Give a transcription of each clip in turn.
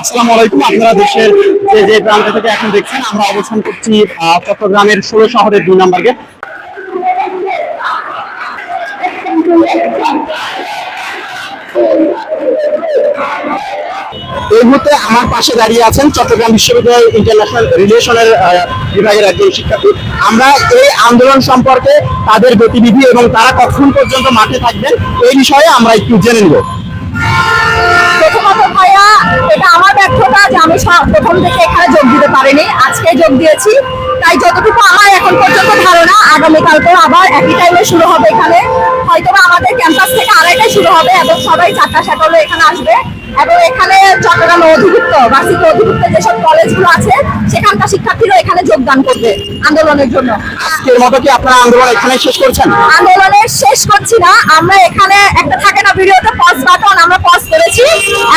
আসসালামু আলাইকুম। আপনারা দেশের যে যে প্রান্ত থেকে এখন দেখছেন, আমরা অবস্থান করছি চট্টগ্রামের ষোলো শহরের দুই নম্বর গেট। এই মুহূর্তে আমার পাশে দাঁড়িয়ে আছেন চট্টগ্রাম বিশ্ববিদ্যালয় ইন্টারন্যাশনাল রিলেশনের বিভাগের একজন শিক্ষার্থী। আমরা এই আন্দোলন সম্পর্কে তাদের গতিবিধি এবং তারা কখন পর্যন্ত মাঠে থাকবেন, এই বিষয়ে আমরা একটু জেনে নিব। প্রথমত ভাইয়া, এটা আমার ব্যর্থতা যে আমি প্রথম থেকে এখানে যোগ দিতে পারিনি। আজকে যোগ দিয়েছি। তাই যতটুকু আমার এখন পর্যন্ত ধারণা, আগামীকালকেও আবার একই টাইমে শুরু হবে এখানে। হয়তো আমাদের ক্যাম্পাস থেকে আড়াইটায় শুরু হবে এবং সবাই চারটা সাতলে এখানে আসবে। এবং এখানে চট্টগ্রামে অধিভুক্ত বার্ষিক অধিভুক্ত যেসব কলেজগুলো আছে সেখানকার শিক্ষার্থীরা এখানে যোগদান করবে আন্দোলনের জন্য। আজকের মতো কি আপনারা আন্দোলন এখানে শেষ করছেন? আন্দোলনের শেষ করছি না আমরা এখানে একটা থাকে না ভিডিওতে পজ বাটন আমরা পজ করেছি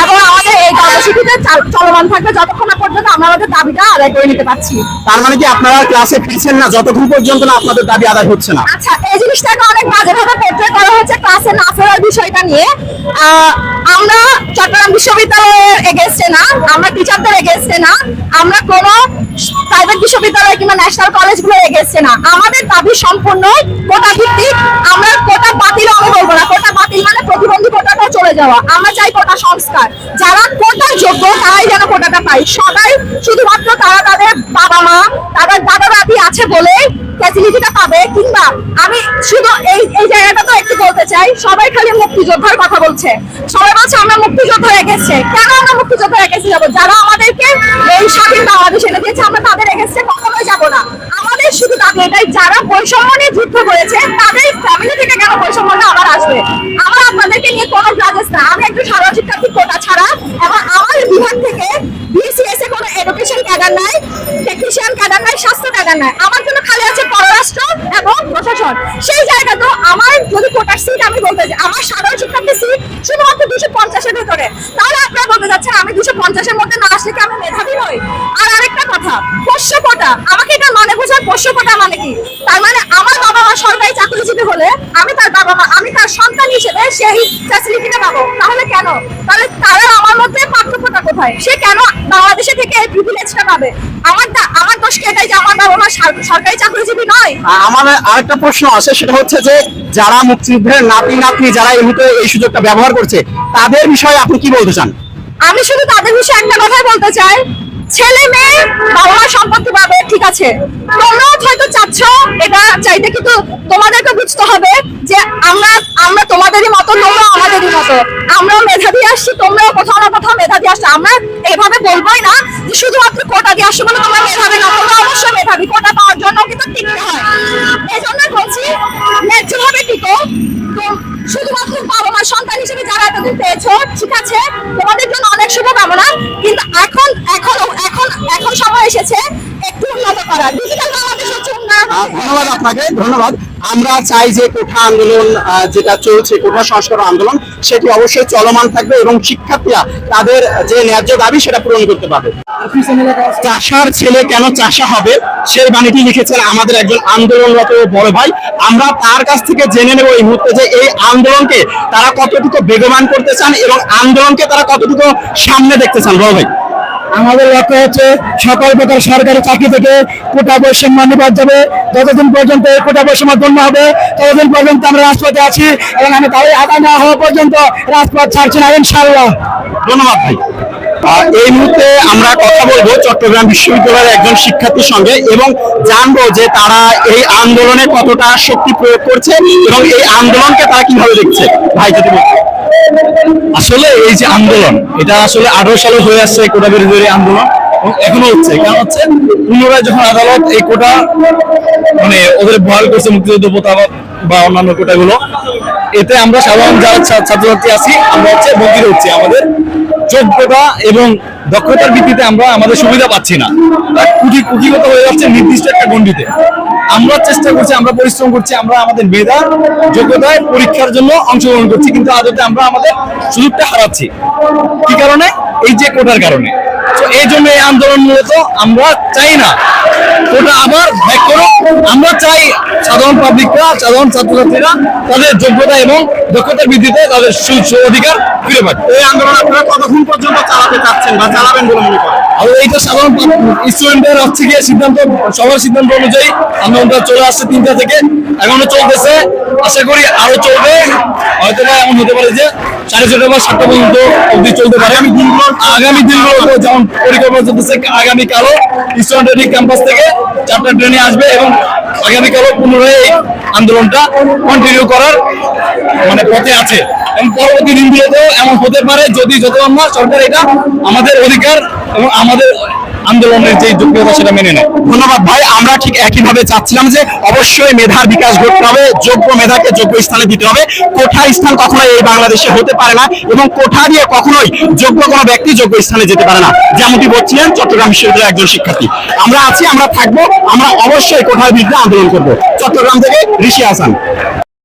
এবং আমাদের এই কর্মসূচিতে চাল- চলমান থাকবে যতক্ষণ না পর্যন্ত আমরা আমাদের দাবিটা আদায় করে নিতে পারছি। তার মানে কি আপনারা ক্লাসে ফিরছেন না যতক্ষণ পর্যন্ত না আপনাদের দাবি আদায় হচ্ছে না? আচ্ছা এই জিনিসটাকে অনেক বাজেভাবে পোর্ট্রে করা হচ্ছে ক্লাসে না ফেরার বিষয়টা নিয়ে। আমরা চট্টগ্রাম বিশ্ববিদ্যালয়ের এগেনস্টে না, আমরা টিচারদের এগেনস্টে না, আমরা কোন প্রাইভেট বিশ্ববিদ্যালয় কিংবা ন্যাশনাল কলেজগুলোর এগেনস্টে না। আমাদের দাবি সম্পূর্ণ কোটা ভিত্তিক, আমরা কোটা বাতিল আমি বলব না। কোটা বাতিল মানে প্রতিবন্ধী কোটাটা চলে যাওয়া। আমরা চাই কোটা সংস্কার। যারা কোটার যোগ্য, তারাই যেন কোটাটা পায়। সবাই, শুধুমাত্র তারা তাদের বাবা মা, তাদের দাদা দাদি আছে বলে ফ্যাসিলিটিটা পাবে, কিংবা আমি শুধু এই এই জায়গাটা তো একটু বলতে চাই, সবাই খালি মুক্তিযোদ্ধার কথা বলছে। সবাই বলছে, আমরা মুক্তিযোদ্ধা রেখেছে কেন আমরা মুক্তিযোদ্ধা রেখেছি যাব? যারা আমাদেরকে এই স্বাধীন বাংলাদেশ এনে দিয়েছে, আমরা তাদের রেখেছে কখনোই যাব না। আমাদের শুধু দাবি এটাই, যারা বৈষম্য নিয়ে যুদ্ধ করেছে, তাদের ফ্যামিলি থেকে কেন বৈষম্যটা আবার আসবে? আমার আপনাদেরকে নিয়ে কোনো গ্রাজেস না। আমি একটু সাধারণ শিক্ষার্থী কোটা ছাড়া, এবং আমার বিভাগ থেকে এডুকেশন ক্যাডার নাই টেকনিশিয়ান ক্যাডার নাই, স্বাস্থ্য ক্যাডার নাই। আমার জন্য খালি আছে পররাষ্ট্র এবং প্রশাসন। সেই জায়গা তো আমার যদি কোটার সিট আমি বলতে চাই, আমার সাধারণ শিক্ষার্থী সিট শুধুমাত্র দুশো পঞ্চাশের ভেতরে। তাহলে আপনারা বলতে যাচ্ছেন, আমি দুশো পঞ্চাশের মধ্যে না আসলে কি আমি মেধাবী নই? আর কথা? পোষ্য কোটা। আমাকে এটা মানে বোঝার পোষ্য কোটা মানে কি? তার মানে আমার বাবা মা সরকারি চাকরিজীবী হলে আমি তার বাবা মা আমি তার সন্তান হিসেবে সেই ফ্যাসিলিটিটা পাবো। তাহলে কেন? তাহলে তারা আমার মধ্যে পার্থক্যটা কোথায়? সে কেন বাংলাদেশে থেকে এই প্রিভিলেজটা পাবে? আমার আমার দোষ কি এটাই যে আমার বাবা মা সরকারি চাকরিজীবী নয়। আমার আরেকটা প্রশ্ন আছে সেটা হচ্ছে যে যারা মুক্তিযুদ্ধের নাতি নাতনি যারা এই মুহূর্তে এই সুযোগটা ব্যবহার করছে তাদের বিষয়ে আপনি কি বলতে চান? আমি শুধু তাদের বিষয়ে একটা কথাই বলতে চাই। ছেলে মেয়ে বাবা মা সম্পত্তি পাবে ঠিক আছে। তোমরাও হয়তো চাচ্ছ, এটা চাইতে কিন্তু তোমাদেরকে বুঝতে হবে যে আমরা আমরা তোমাদেরই মতো, তোমরাও আমাদেরই মতো। আমরাও মেধাবী আসছি, তোমরাও কোথাও না কোথাও মেধাবী আসছো। আমরা এভাবে বলবোই না যে শুধুমাত্র কোটা দিয়ে আসছো বলে তোমরা মেধাবী না। তোমরা অবশ্যই মেধাবী। কোটা পাওয়ার জন্য কিন্তু টিকতে হয়। এই জন্য বলছি, ন্যায্যভাবে টিকো। শুধুমাত্র বাবা মা সন্তান হিসেবে যারা এতদিন পেয়েছ, ঠিক আছে, তোমাদের জন্য অনেক শুভকামনা। কিন্তু এখন এখন এখন সময় এসেছে একটু উন্নত করা ডিজিটাল বাংলাদেশ হচ্ছে ধন্যবাদ আপনাকে, ধন্যবাদ। আমরা চাই যে কোঠা আন্দোলন যেটা চলছে, কোঠা সংস্কার আন্দোলন, সেটি অবশ্যই চলমান থাকবে এবং শিক্ষার্থীরা তাদের যে ন্যায্য দাবি, সেটা পূরণ করতে পারবে। চাষার ছেলে কেন চাষা হবে? সেই বাণীটি লিখেছেন আমাদের একজন আন্দোলনরত বড় ভাই। আমরা তার কাছ থেকে জেনে নেব এই মুহূর্তে যে এই আন্দোলনকে তারা কতটুকু বেগবান করতে চান এবং আন্দোলনকে তারা কতটুকু সামনে দেখতে চান। বড় ভাই। আমাদের লক্ষ্য হচ্ছে সকল প্রকার সরকারি চাকরি থেকে কোটা বৈষম্য নিবাদ যাবে। যতদিন পর্যন্ত এই কোটা বৈষম্য গণ্য হবে, ততদিন পর্যন্ত আমরা রাজপথে আছি এবং আমি তাই আদায় না হওয়া পর্যন্ত রাজপথ ছাড়ছি না, ইনশাআল্লাহ। ধন্যবাদ ভাই। এই মুহূর্তে আমরা কথা বলব চট্টগ্রাম বিশ্ববিদ্যালয়ের একজন শিক্ষার্থীর সঙ্গে এবং জানব যে তারা এই আন্দোলনে কতটা শক্তি প্রয়োগ করছে এবং এই আন্দোলনকে তারা কীভাবে দেখছে। ভাই, যদি। আসলে এই যে আন্দোলন, এটা আসলে আঠারো সালে হয়ে আসছে কোটা বিরোধী আন্দোলন এখনও হচ্ছে। কেন হচ্ছে পুনরায় যখন আদালত এই কোটা মানে ওদের বহাল করছে মুক্তিযুদ্ধ প্রথা বা- অন্যান্য কোটাগুলো, এতে আমরা সাধারণ যারা ছাত্রছাত্রী আছি, আমরা হচ্ছে বঞ্চিত হচ্ছি। আমাদের যোগ্যতা এবং দক্ষতার ভিত্তিতে আমরা আমাদের সুবিধা পাচ্ছি না। কুটি কুটিগত হয়ে যাচ্ছে নির্দিষ্ট একটা গণ্ডিতে। আমরা চেষ্টা করছি, আমরা পরিশ্রম করছি, আমরা আমাদের মেধা যোগ্যতায় পরীক্ষার জন্য অংশগ্রহণ করছি, কিন্তু আদতে আমরা আমাদের সুযোগটা হারাচ্ছি। কি কারণে? এই যে কোটার কারণে। তো এই জন্য এই আন্দোলন মূলত আমরা চাই না। ওটা আবার ব্যাক করো আমরা চাই সাধারণ পাবলিকরা সাধারণ ছাত্রছাত্রীরা তাদের যোগ্যতা এবং দক্ষতার ভিত্তিতে তাদের সু- সু অধিকার ফিরে পায় এই আন্দোলন আপনারা কতক্ষণ পর্যন্ত চালাতে চাচ্ছেন বা চালাবেন বলে মনে করেন? আর এইটা সাধারণ স্টুডেন্টদের হচ্ছে গিয়ে সিদ্ধান্ত, সবার সিদ্ধান্ত অনুযায়ী আন্দোলনটা চলে আসছে তিনটা থেকে। এখনও চলতেছে, আশা করি আরও চলবে। হয়তো বা এমন হতে পারে যে সাড়ে ছটা বা সাতটা পর্যন্ত অবধি চলতে পারে। আগামী দিনগুলো আগামী দিনগুলো যেমন পরিকল্পনা চলতেছে আগামী কালও স্টুডেন্ট ক্যাম্পাস থেকে চারটা ট্রেনে আসবে এবং আগামী কালও পুনরায় এই আন্দোলনটা কন্টিনিউ করার মানে পথে আছে। এবং পরবর্তী দিনগুলোতেও এমন হতে পারে, যদি যত আমরা সরকার এটা আমাদের অধিকার এবং আমাদের আন্দোলনের যে যোগ্যতা সেটা মেনে নেয়। ধন্যবাদ ভাই, আমরা ঠিক একইভাবে চাচ্ছিলাম যে অবশ্যই মেধার বিকাশ ঘটতে হবে, যোগ্য মেধাকে যোগ্য স্থানে দিতে হবে। কোঠা স্থান কখনোই এই বাংলাদেশে হতে পারে না এবং কোঠা দিয়ে কখনোই যোগ্য কোনো ব্যক্তি যোগ্য স্থানে যেতে পারে না। যেমনটি বলছিলেন, চট্টগ্রাম বিশ্ববিদ্যালয়ের একজন শিক্ষার্থী। আমরা আছি, আমরা থাকব, আমরা অবশ্যই কোঠার বিরুদ্ধে আন্দোলন করব। চট্টগ্রাম থেকে ঋষি হাসান।